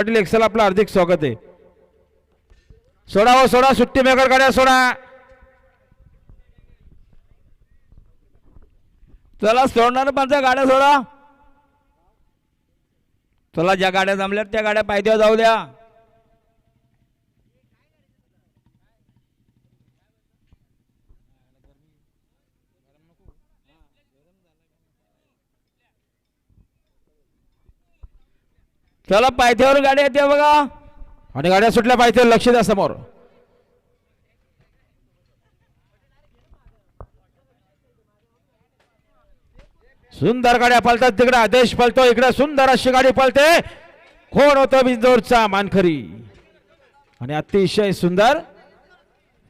Patil Excel आपलं हार्दिक स्वागत आहे. सोडा हो सोडा सुट्टी मेकर गाड्या सोडा. चला सोडणार पंचा गाड्या सोडा. चला ज्या गाड्या जमल्यात त्या गाड्या पायद्या जाऊ द्या. चला पायथ्यावर गाड्या येते बघा. आणि गाड्या सुटल्या पाहिजे लक्ष द्या समोर. सुंदर गाड्या पळतात तिकडे आदेश पळतो इकडे. सुंदर अशी गाडी पळते कोण होतो बिंदोरचा मानखरी आणि अतिशय सुंदर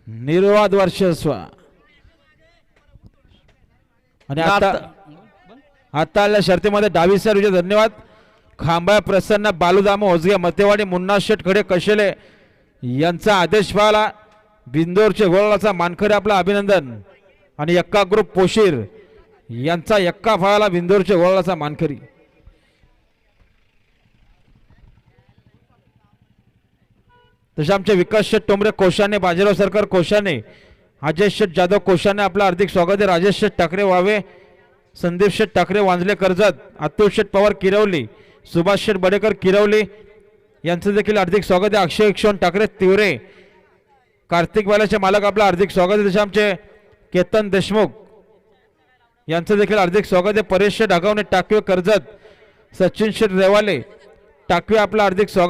निर्वाद वर्षस्व आणि आता आता आलेल्या शर्तीमध्ये डावी सर्वचे धन्यवाद. खांबा प्रसन्न बालुदामो ओझगे मतेवाडी मुन्ना शेठ खडे कशेले यांचा आदेश पाहला. बिंदोरचे वळलाचा मानखरे आपलं अभिनंदन. आणि यक्का ग्रुप पोशीर यांचा यक्का फळाला बिंदोरचे गोळाचा मानखरी तसे आमचे विकास शेठ टोंबरे कोशाने बाजीराव सरकार कोशाने अजय शेठ जाधव कोशाने आपलं हार्दिक स्वागत आहे. राजेश शेठ ठाकरे वावे संदीप शेठ ठाकरे वांजले कर्जत अतुल शेठ पवार किरवली सुभाष शेठ बडेकर किरवले यांचं देखील हार्दिक स्वागत आहे. अक्षय क्षण ठाकरे तिवरे. कार्तिक बालाचे मालक आपलं हार्दिक स्वागत आहे. तसे आमचे केतन देशमुख यांचं देखील हार्दिक स्वागत आहे. परेश शेठ टाकवे कर्जत सचिन शेठ रेवाले टाकवे आपलं हार्दिक स्वागत